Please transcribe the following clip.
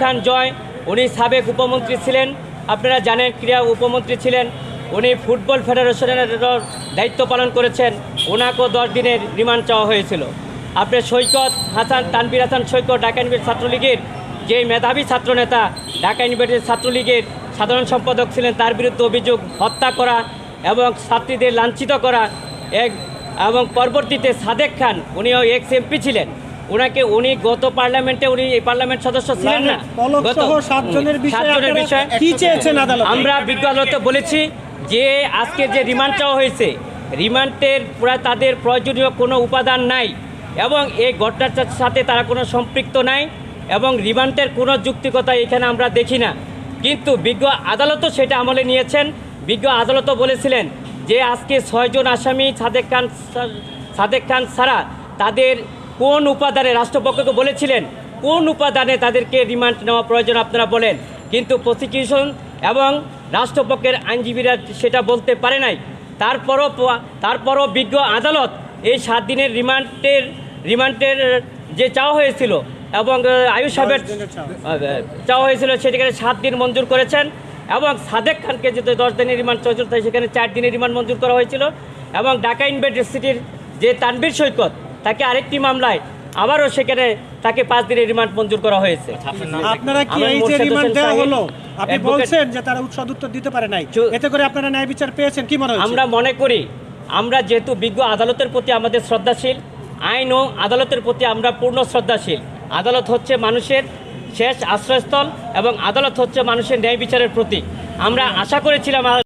খান জয়। উনি সাবেক উপমন্ত্রী ছিলেন। আপনারা জানেন ক্রীড়া উপমন্ত্রী ছিলেন। উনি ফুটবল ফেডারেশনের দায়িত্ব পালন করেছেন। ওনাকেও দশ দিনের রিমান্ড চাওয়া হয়েছিল। আপনার সৈকত হাসান তানবির হাসান সৈকত ঢাকা ইউনিভার্সিটি ছাত্রলীগের যে মেধাবী ছাত্রনেতা, ঢাকা ইউনিভার্সিটি ছাত্রলীগের সাধারণ সম্পাদক ছিলেন, তার বিরুদ্ধে অভিযোগ হত্যা করা এবং ছাত্রীদের লাঞ্ছিত করা, এক এবং পরবর্তীতে সাদেক খান, উনিও এক্স এমপি ছিলেন। ওনাকে উনি গত পার্লামেন্টে উনি এই পার্লামেন্ট সদস্য ছিলেন না। গত সাতজনের বিষয়ে বিষয়ে কি চেয়েছেন আদালত? আমরা বিজ্ঞ আদালতে বলেছি যে আজকে যে রিমান্ড চাওয়া হয়েছে রিমান্ডের পুরা তাদের প্রয়োজনীয় কোনো উপাদান নাই এবং এই ঘটনাটার সাথে তারা কোনো সম্পৃক্ত নাই এবং রিমান্ডের কোনো যুক্তিকতা এখানে আমরা দেখি না। কিন্তু বিজ্ঞ আদালতও সেটা আমলে নিয়েছেন। বিজ্ঞ আদালতও বলেছিলেন যে আজকে ছয়জন আসামি সাদেক খান সাদেক খান ছাড়া তাদের কোন উপাদানে রাষ্ট্রপক্ষকে বলেছিলেন? কোন উপাদানে তাদেরকে রিমান্ড নেওয়া প্রয়োজন আপনারা বলেন। কিন্তু প্রসিকিউশন এবং রাষ্ট্রপক্ষের আইনজীবীরা সেটা বলতে পারে নাই। তারপরও তারপরও বিজ্ঞ আদালত এই সাত দিনের রিমান্ডের রিমান্ডের যে চাওয়া হয়েছিল এবং আয়ুষ সাহেবের চাওয়া। হয়েছিল সেটাকে সাত দিন মঞ্জুর করেছেন এবং সাদেক খানকে যদি দশ দিনের রিমান্ড চলছিল তাই সেখানে চার দিনের রিমান্ড মঞ্জুর করা হয়েছিল। এবং ঢাকা ইউনিভার্সিটির যে তানবীর সৈকত তাকে আরেকটি মামলায় আবারও সেখানে তাকে পাঁচ দিনের রিমান্ড মঞ্জুর করা হয়েছে। আপনারা কি এই যে রিমান্ড দেওয়া হলো? আপনি বলছেন যে তারা উৎসদ উত্তর দিতে পারে নাই। এতে করে আপনারা ন্যায় বিচার পেয়েছেন কি মনে হচ্ছে? আমরা মনে করি আমরা যেহেতু বিজ্ঞ আদালতের প্রতি আমাদের শ্রদ্ধাশীল আইন ও আদালতের প্রতি আমরা পূর্ণ শ্রদ্ধাশীল। আদালত হচ্ছে মানুষের শেষ আশ্রয়স্থল এবং আদালত হচ্ছে মানুষের ন্যায় বিচারের প্রতীক। আমরা আশা করেছিলাম